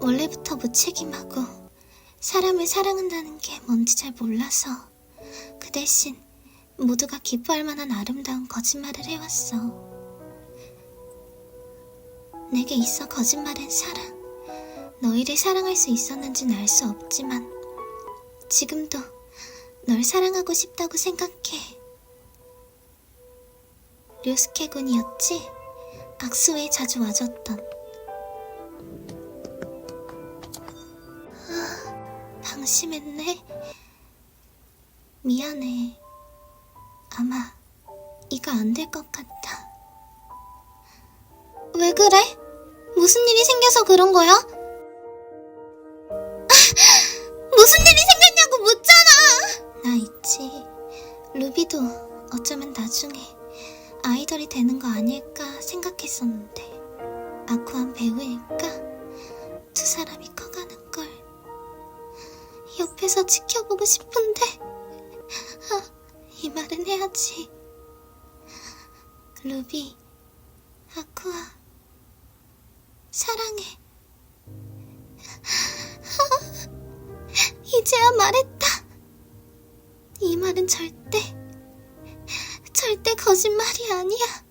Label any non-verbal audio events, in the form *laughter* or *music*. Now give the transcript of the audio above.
원래부터 무책임하고 사람을 사랑한다는 게 뭔지 잘 몰라서 그 대신 모두가 기뻐할 만한 아름다운 거짓말을 해왔어. 내게 있어 거짓말은 사랑. 너희를 사랑할 수 있었는지는 알 수 없지만 지금도 널 사랑하고 싶다고 생각해. 류스케 군이었지? 악수에 자주 와줬던. 방심했네. 미안해. 아마 이거 안 될 것 같아. 왜 그래? 무슨 일이 생겨서 그런 거야? 무슨 일이 생겼냐고 묻잖아! 나 있지. 루비도 어쩌면 나중에 아이돌이 되는 거 아닐까 생각했었는데 아쿠한 배우일까? 두 사람이 걸 옆에서 지켜보고 싶은데 아, 이 말은 해야지. 루비, 아쿠아, 사랑해. *laughs* 이제야 말했다. 이 말은 절대, 절대 거짓말이 아니야.